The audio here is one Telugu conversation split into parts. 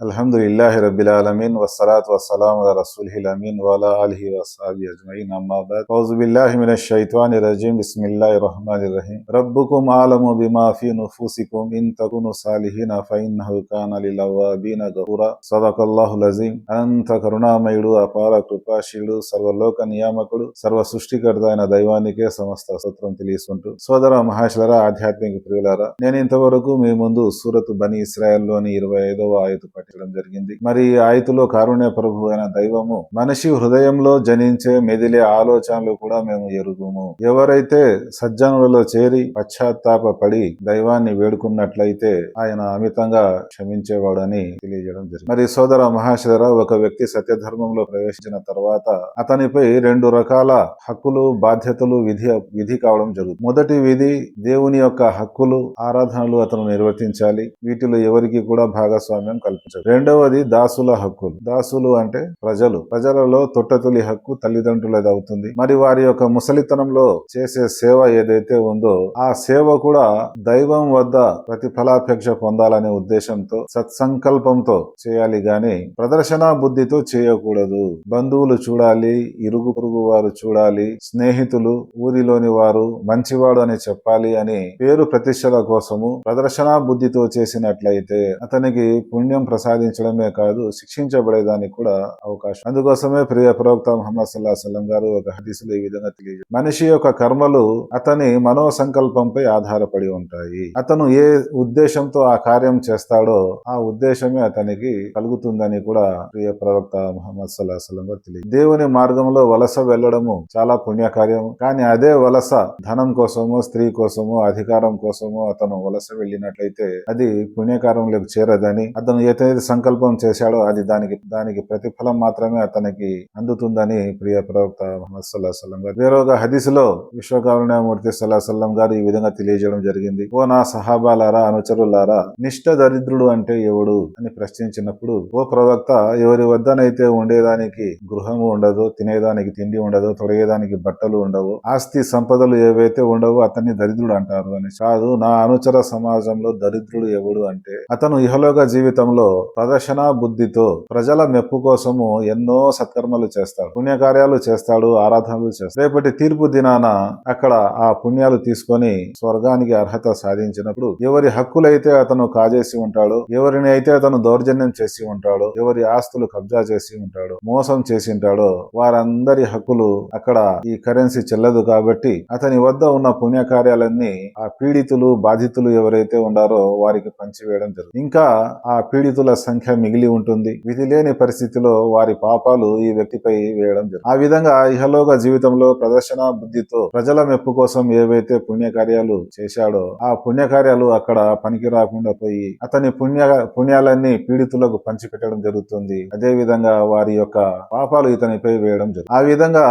Alhamdulillahi Rabbil Alameen wa salatu wa salam ala Rasulhi Alameen wa ala alihi wa sahbihi ajma'in amma ba'd. Auzu billahi minash shaitani rajim. Bismillahir rahmanir rahim. Rabbukum a'lamu bima fi nufusikum in takunu salihina fa innahu kana lil awabina ghafura. Sadaqallahu lazim. Anta ಕರುಣಾಮಯುಡು ಅಪಾರ ಕೃಪಾಶೀಲು ಸರ್ವಲೋಕ ನಿಯಾಮಕರು ಸರ್ವ ಸೃಷ್ಟಿಕರ್ತ ಎನ್ನ ದೈವಾನಿಕೆ ಸಮಸ್ತ ಸ್ತೋತ್ರ ತಿಳಿಸುಂಟು సోదర మహాశులర ఆధ్యాత్మిక ప్రియులారా నేను ఇంతవరకు మీ ముందు సూరత్ బనీ ఇస్రాయల్లోని ఇరవై ఐదవ ఆయతు పట్టడం జరిగింది. మరి ఆయుతులో కారుణ్య ప్రభు అయిన దైవము మనిషి హృదయంలో జనించే మెదిలే ఆలోచనలు కూడా మేము ఎరుగుము. ఎవరైతే సజ్జనులలో చేరి పశ్చాత్తాప పడి దైవాన్ని వేడుకున్నట్లయితే ఆయన అమితంగా క్షమించేవాడని తెలియజేయడం జరిగింది. మరి సోదర మహాశర ఒక వ్యక్తి సత్యధర్మంలో ప్రవేశించిన తర్వాత అతనిపై రెండు రకాల హక్కులు బాధ్యతలు విధి విధి కావడం జరుగుతుంది. మొదటి విధి దేవుని యొక్క హక్కులు ఆరాధనలు అతను నిర్వర్తించాలి. వీటిలో ఎవరికి కూడా భాగస్వామ్యం కల్పించాలి రెండవది దాసుల హక్కులు. దాసులు అంటే ప్రజలు. ప్రజలలో తొట్టతులి హక్కు తల్లిదండ్రులది అవుతుంది మరి వారి యొక్క ముసలితనంలో చేసే సేవ ఏదైతే ఉందో ఆ సేవ కూడా దైవం వద్ద ప్రతిఫలాపేక్ష పొందాలనే ఉద్దేశంతో సత్సంకల్పంతో చేయాలి గాని ప్రదర్శన బుద్ధితో చేయకూడదు. బంధువులు చూడాలి ఇరుగు పొరుగు వారు చూడాలి స్నేహితులు ఊరిలోని వారు మంచివాడు అని చెప్పాలి అని పేరు ప్రతిష్టల కోసము ప్రదర్శన బుద్ధితో చేసినట్లయితే అతనికి పుణ్యం సాధించడమే కాదు శిక్షించబడేదానికి కూడా అవకాశం. అందుకోసమే ప్రియ ప్రవక్త మహమ్మద్ సల్లాహ సలం గారు ఒక హదీసులో ఈ విధంగా తెలియజేస్తారు మనిషి యొక్క కర్మలు అతని మనో సంకల్పంపై ఆధారపడి ఉంటాయి. అతను ఏ ఉద్దేశంతో ఆ కార్యం చేస్తాడో ఆ ఉద్దేశమే అతనికి కలుగుతుందని కూడా ప్రియ ప్రవక్త మహమ్మద్ సల్లా సల్లం గారు తెలియదు దేవుని మార్గంలో వలస వెళ్ళడము చాలా పుణ్యకార్యము కానీ అదే వలస ధనం కోసమో స్త్రీ కోసమో అధికారం కోసమో అతను వలస వెళ్ళినట్లయితే అది పుణ్యకార్యంలోకి చేరదని అతను ఏదైతే సంకల్పం చేశాడో అది దానికి దానికి ప్రతిఫలం మాత్రమే అతనికి అందుతుందని ప్రియ ప్రవక్త మహమ్మద్ సల్లాహ సల్లం గారు. వేరొక హదీసులో విశ్వకారుణ్యమూర్తి సల్లాహ సల్లం గారు ఈ విధంగా తెలియజేయడం జరిగింది. ఓ నా సహాబాలారా అనుచరులారా నిష్ఠ దరిద్రుడు అంటే ఎవడు? అని ప్రశ్నించినప్పుడు ఓ ప్రవక్త ఎవరి వద్దనైతే ఉండేదానికి గృహము ఉండదు తినేదానికి తిండి ఉండదు తొడిగేదానికి బట్టలు ఉండవు ఆస్తి సంపదలు ఏవైతే ఉండవో అతన్ని దరిద్రుడు అంటారు అని. కాదు నా అనుచర సమాజంలో దరిద్రుడు ఎవడు అంటే అతను ఇహలోక జీవితంలో ప్రదర్శన బుద్ధితో ప్రజల మెప్పు కోసము ఎన్నో సత్కర్మలు చేస్తాడు. పుణ్యకార్యాలు చేస్తాడు ఆరాధనలు చేస్తాడు. రేపటి తీర్పు దినాన అక్కడ ఆ పుణ్యాలు తీసుకొని స్వర్గానికి అర్హత సాధించినప్పుడు ఎవరి హక్కులైతే అతను కాజేసి ఉంటాడో ఎవరిని అయితే అతను దౌర్జన్యం చేసి ఉంటాడో ఎవరి ఆస్తులు కబ్జా చేసి ఉంటాడో మోసం చేసి ఉంటాడో వారందరి హక్కులు అక్కడ ఈ కరెన్సీ చెల్లదు కాబట్టి అతని వద్ద ఉన్న పుణ్యకార్యాలన్నీ ఆ పీడితులు బాధితులు ఎవరైతే ఉన్నారో వారికి పంచివేయడం జరుగుతుంది. ఇంకా ఆ పీడితుల సంఖ్య మిగిలి ఉంటుంది. విధి లేని పరిస్థితిలో వారి పాపాలు ఈ వ్యక్తిపై వేయడం జరుగుతుంది. ఆ విధంగా ఇహలోక జీవితంలో ప్రదర్శన బుద్ధితో ప్రజల మెప్పు కోసం ఏవైతే పుణ్యకార్యాలు చేశాడో ఆ పుణ్యకార్యాలు అక్కడ పనికి రాకుండా పోయి అతని పుణ్య పుణ్యాలన్నీ పీడితులకు పంచిపెట్టడం జరుగుతుంది. అదే విధంగా వారి యొక్క పాపాలు ఇతనిపై వేయడం జరుగుతుంది. ఆ విధంగా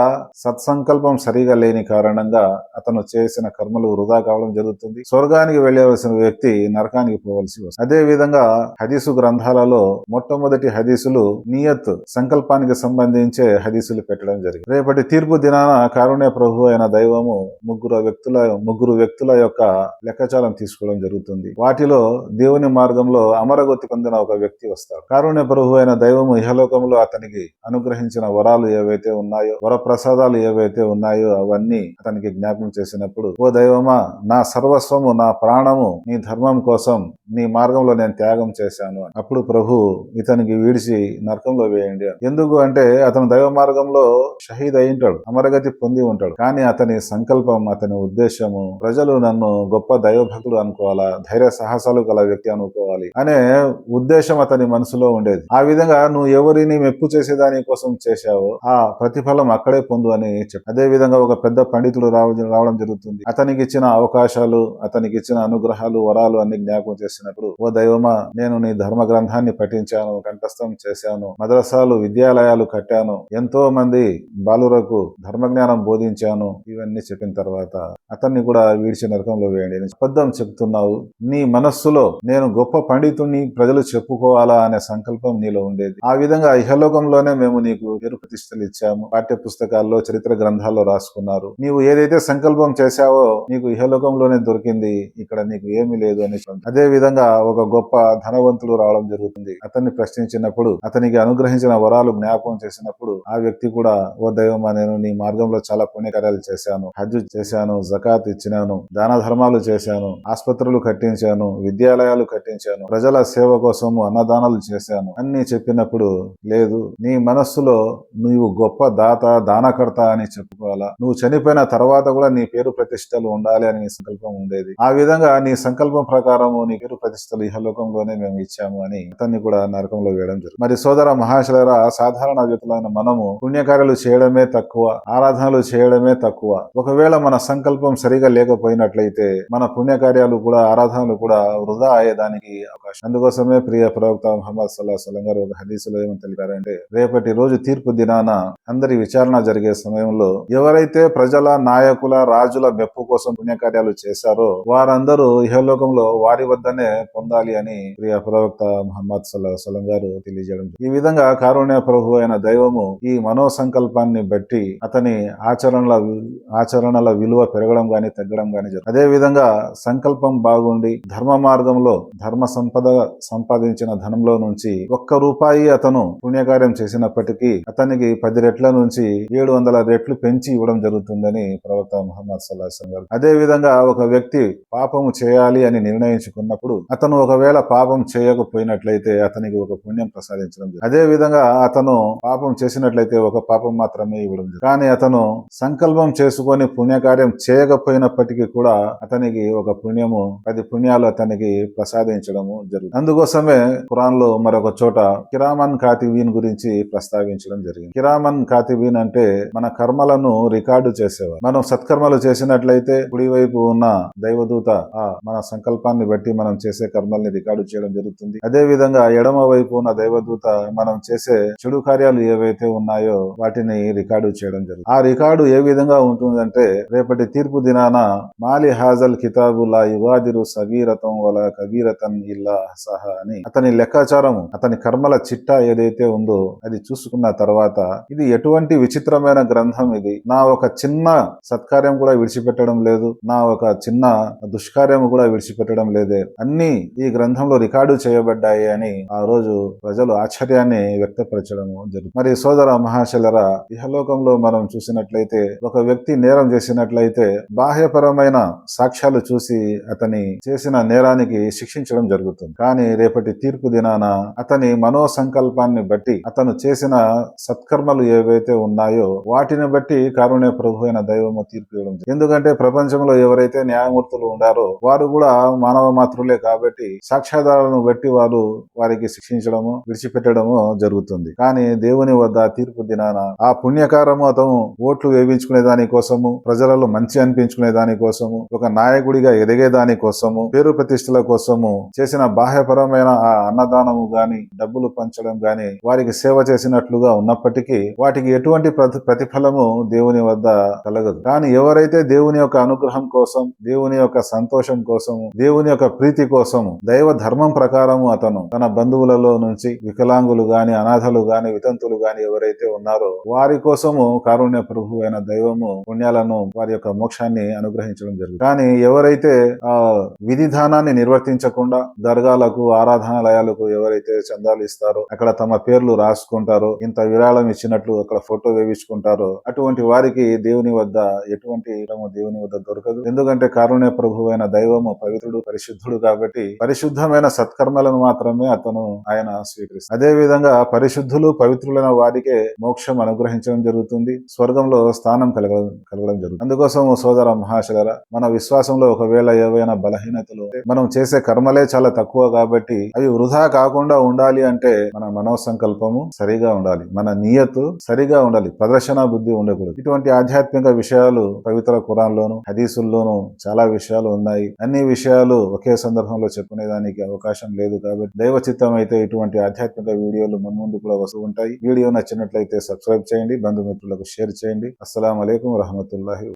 సత్సంకల్పం సరిగా లేని కారణంగా అతను చేసిన కర్మలు వృధా కావడం జరుగుతుంది. స్వర్గానికి వెళ్ళవలసిన వ్యక్తి నరకానికి పోవలసి వస్తుంది. అదే విధంగా హదీసు గ్రంథాలలో మొట్టమొదటి హదీసులు నియత్ సంకల్పానికి సంబంధించే హదీసులు పెట్టడం జరిగింది. రేపటి తీర్పు దినాన కారుణ్య ప్రభు అయిన దైవము ముగ్గురు వ్యక్తుల ముగ్గురు వ్యక్తుల యొక్క లెక్కచారం తీసుకోవడం జరుగుతుంది. వాటిలో దేవుని మార్గంలో అమరగతి పొందిన ఒక వ్యక్తి వస్తాడు. కారుణ్య ప్రభు అయిన దైవము ఇహలోకంలో అతనికి అనుగ్రహించిన వరాలు ఏవైతే ఉన్నాయో వర ప్రసాదాలు ఏవైతే ఉన్నాయో అవన్నీ అతనికి జ్ఞాపకం చేసినప్పుడు ఓ దైవమా నా సర్వస్వము నా ప్రాణము నీ ధర్మం కోసం నీ మార్గంలో నేను త్యాగం చేశాను అప్పుడు ప్రభు ఇతనికి వీడిచి నరకంలో వేయండి ఎందుకు అంటే అతను దైవ మార్గంలో షహీద్ అయి ఉంటాడు అమరగతి పొంది ఉంటాడు. కానీ అతని సంకల్పం అతని ఉద్దేశము ప్రజలు నన్ను గొప్ప దైవభక్తులు అనుకోవాలా ధైర్య సాహసాలు గల వ్యక్తి అనుకోవాలి అనే ఉద్దేశం అతని మనసులో ఉండేది. ఆ విధంగా నువ్వు ఎవరిని మెప్పు చేసేదాని కోసం చేశావో ఆ ప్రతిఫలం అక్కడే పొందు అని చెప్పి అదే విధంగా ఒక పెద్ద పండితుడు రావడం జరుగుతుంది. అతనికి ఇచ్చిన అవకాశాలు అతనికి ఇచ్చిన అనుగ్రహాలు వరాలు అన్ని జ్ఞాపకం చేసినప్పుడు ఓ దైవమా నేను నీ ధర్మ గ్రంథాన్ని పఠించాను కంఠస్థం చేశాను మద్రసాలు విద్యాలయాలు కట్టాను ఎంతో మంది బాలురకు ధర్మజ్ఞానం బోధించాను ఇవన్నీ చెప్పిన తర్వాత అతన్ని కూడా వీడిచి నరకంలో వేయండి. అబద్ధం చెప్తున్నావు నీ మనస్సులో నేను గొప్ప పండితుణ్ణి ప్రజలు చెప్పుకోవాలా అనే సంకల్పం నీలో ఉండేది. ఆ విధంగా ఇహలోకంలోనే మేము నీకు పేరు ప్రతిష్టలు ఇచ్చాము పాఠ్య పుస్తకాల్లో చరిత్ర గ్రంథాల్లో రాసుకున్నారు. నీవు ఏదైతే సంకల్పం చేశావో నీకు ఇహలోకంలోనే దొరికింది ఇక్కడ నీకు ఏమీ లేదు అని అదే విధంగా ఒక గొప్ప ధనవంతుడు రావడం జరుగుతుంది. అతన్ని ప్రశ్నించినప్పుడు అతనికి అనుగ్రహించిన వరాలు జ్ఞాపకం చేసినప్పుడు ఆ వ్యక్తి కూడా ఓ దైవమా నేను నీ మార్గంలో చాలా పుణ్యకార్యాలు చేశాను. హజ్ చేశాను జకాత్ ఇచ్చినాను దాన ధర్మాలు చేశాను ఆసుపత్రులు కట్టించాను విద్యాలయాలు కట్టించాను ప్రజల సేవ కోసము అన్నదానాలు చేశాను. అన్ని చెప్పినప్పుడు లేదు నీ మనస్సులో నీవు గొప్ప దాత దానకర్త అని చెప్పుకోవాలా. నువ్వు చనిపోయిన తర్వాత కూడా నీ పేరు ప్రతిష్టలు ఉండాలి అని నీ సంకల్పం ఉండేది. ఆ విధంగా నీ సంకల్పం ప్రకారము నీ పేరు ప్రతిష్టలు ఇహలోకంలోనే మేము ఇచ్చాము అని అతన్ని కూడా నరకంలో వేయడం జరుగుతుంది మరి సోదర మహాశలర సాధారణ వ్యక్తులైన మనము పుణ్యకార్యాలు చేయడమే తక్కువ ఆరాధనలు చేయడమే తక్కువ. ఒకవేళ మన సంకల్పం సరిగా లేకపోయినట్లయితే మన పుణ్యకార్యాలు కూడా ఆరాధనలు కూడా వృధా అయ్యేదానికి అవకాశం. అందుకోసమే ప్రియ ప్రవక్త మహమ్మద్ సల్లా సలం గారు ఒక హదీసులో ఏమని తెలిపారంటే రేపటి రోజు తీర్పు దినాన అందరి విచారణ జరిగే సమయంలో ఎవరైతే ప్రజల నాయకుల రాజుల మెప్పు కోసం పుణ్యకార్యాలు చేశారో వారందరూ ఇహలోకంలో వారి వద్దనే పొందాలి అని ప్రియ ప్రవక్త మహమ్మద్ సల్లాహ్ సలం గారు తెలియజేయడం ఈ విధంగా కారుణ్య ప్రభు అయిన దైవము ఈ మనో సంకల్పాన్ని బట్టి అతని ఆచరణల ఆచరణల విలువ పెరగడం గాని తగ్గడం గాని జరుగుతుంది. అదే విధంగా సంకల్పం బాగుండి ధర్మ మార్గంలో ధర్మ సంపద సంపాదించిన ధనంలో నుంచి ఒక్క రూపాయి అతను పుణ్యకార్యం చేసినప్పటికీ అతనికి పది రెట్ల నుంచి ఏడు వందల రెట్లు పెంచి ఇవ్వడం జరుగుతుందని ప్రవక్త మహమ్మద్ సల్లాహం గారు. అదే విధంగా ఒక వ్యక్తి పాపము చేయాలి అని నిర్ణయించుకున్నప్పుడు అతను ఒకవేళ పాపం చేసినట్లయితే అతనికి ఒక పుణ్యం ప్రసాదించడం అదే విధంగా అతను పాపం చేసినట్లయితే ఒక పాపం మాత్రమే ఇవ్వడం కానీ అతను సంకల్పం చేసుకొని పుణ్యకార్యం చేయకపోయినప్పటికీ కూడా అతనికి ఒక పుణ్యము పది పుణ్యాలు అతనికి ప్రసాదించడము జరుగుతుంది. అందుకోసమే ఖురాన్లో మరొక చోట కిరామన్ కాతివీన్ గురించి ప్రస్తావించడం జరిగింది. కిరామన్ కాతివీన్ అంటే మన కర్మలను రికార్డు చేసేవారు. మనం సత్కర్మలు చేసినట్లయితే కుడివైపు ఉన్న దైవదూత ఆ మన సంకల్పాన్ని బట్టి మనం చేసే కర్మల్ని రికార్డు చేయడం జరుగుతుంది. అదే విధంగా ఎడమ వైపు ఉన్న దైవదూత మనం చేసే చెడు కార్యాలు ఏవైతే ఉన్నాయో వాటిని రికార్డు చేయడం జరుగుతుంది. ఆ రికార్డు ఏ విధంగా ఉంటుందంటే రేపటి తీర్పు దినాన మాలి హాజల్ కితాబులా యువాదిరు సగీరతం వల కబీరతన్ ఇల్లా సహ అని అతని లెక్కాచారం అతని కర్మల చిట్టా ఏదైతే ఉందో అది చూసుకున్న తర్వాత ఇది ఎటువంటి విచిత్రమైన గ్రంథం ఇది. నా ఒక చిన్న సత్కార్యం కూడా విడిచిపెట్టడం లేదు నా ఒక చిన్న దుష్కార్యం కూడా విడిచిపెట్టడం లేదే. అన్ని ఈ గ్రంథంలో రికార్డు చేయబడ్డాయి. అని ఆ రోజు ప్రజలు ఆశ్చర్యాన్ని వ్యక్తపరచడం జరుగుతుంది మరి సోదర మహాశలర ఇహలోకంలో మనం చూసినట్లయితే ఒక వ్యక్తి నేరం చేసినట్లయితే బాహ్యపరమైన సాక్ష్యాలు చూసి అతని చేసిన నేరానికి శిక్షించడం జరుగుతుంది. కానీ రేపటి తీర్పు దినాన అతని మనో సంకల్పాన్ని బట్టి అతను చేసిన సత్కర్మలు ఏవైతే ఉన్నాయో వాటిని బట్టి కారుణ్య ప్రభు అయిన దైవము తీర్పు ఇవ్వడం ఎందుకంటే ప్రపంచంలో ఎవరైతే న్యాయమూర్తులు ఉండారో వారు కూడా మానవ మాత్రులే కాబట్టి సాక్ష్యాధారాలను బట్టి వారు వారికి శిక్షించడము విడిచిపెట్టడము జరుగుతుంది. కానీ దేవుని వద్ద తీర్పు దినాన ఆ పుణ్యకారము అతను ఓట్లు వేయించుకునే దాని కోసము ప్రజలలో మంచి అనిపించుకునే దానికోసము ఒక నాయకుడిగా ఎదిగే దాని కోసము పేరు ప్రతిష్టల కోసము చేసిన బాహ్యపరమైన ఆ అన్నదానము గాని డబ్బులు పంచడం గాని వారికి సేవ చేసినట్లుగా ఉన్నప్పటికీ వాటికి ఎటువంటి ప్రతి ప్రతిఫలము దేవుని వద్ద కలగదు. కానీ ఎవరైతే దేవుని యొక్క అనుగ్రహం కోసం దేవుని యొక్క సంతోషం కోసము దేవుని యొక్క ప్రీతి కోసము దైవ ధర్మం ప్రకారము అతను తన బంధువులలో నుంచి వికలాంగులు గాని అనాథలు గాని వితంతులు గాని ఎవరైతే ఉన్నారో వారి కోసము కారుణ్య ప్రభు అయిన దైవము పుణ్యాలను వారి యొక్క మోక్షాన్ని అనుగ్రహించడం జరుగుతుంది. కానీ ఎవరైతే ఆ విధిధానాన్ని నిర్వర్తించకుండా దర్గాలకు ఆరాధనాలయాలకు ఎవరైతే చందాలు ఇస్తారో అక్కడ తమ పేర్లు రాసుకుంటారో ఇంత విరాళం ఇచ్చినట్లు అక్కడ ఫోటో వేయించుకుంటారో అటువంటి వారికి దేవుని వద్ద ఎటువంటి దేవుని వద్ద దొరకదు. ఎందుకంటే కారుణ్య ప్రభు అయిన దైవము పవిత్రుడు పరిశుద్ధుడు కాబట్టి పరిశుద్ధమైన సత్కర్మలను మాత్రం మాత్రమే అతను ఆయన స్వీకరిస్తారు అదే విధంగా పరిశుద్ధులు పవిత్రులైన వారికే మోక్షం అనుగ్రహించడం జరుగుతుంది. స్వర్గంలో స్థానం కలగడం కలగడం జరుగుతుంది. అందుకోసం సోదర మహాశర మన విశ్వాసంలో ఒకవేళ ఏవైనా బలహీనతలు మనం చేసే కర్మలే చాలా తక్కువ కాబట్టి అవి వృధా కాకుండా ఉండాలి అంటే మన మనోసంకల్పము సరిగా ఉండాలి. మన నియతు సరిగా ఉండాలి. ప్రదర్శన బుద్ధి ఉండకూడదు. ఇటువంటి ఆధ్యాత్మిక విషయాలు పవిత్ర ఖురాన్లోను హదీసుల్లోను చాలా విషయాలు ఉన్నాయి. అన్ని విషయాలు ఒకే సందర్భంలో చెప్పుకునేదానికి అవకాశం లేదు కాబట్టి దైవ చిత్తం అయితే ఇటువంటి ఆధ్యాత్మిక వీడియోలు మున్ముందు కూడా వస్తూ ఉంటాయి. వీడియో నచ్చినట్లయితే సబ్స్క్రైబ్ చేయండి. బంధుమిత్రులకు షేర్ చేయండి. అస్సలం అయికం రహమతుల్లాహి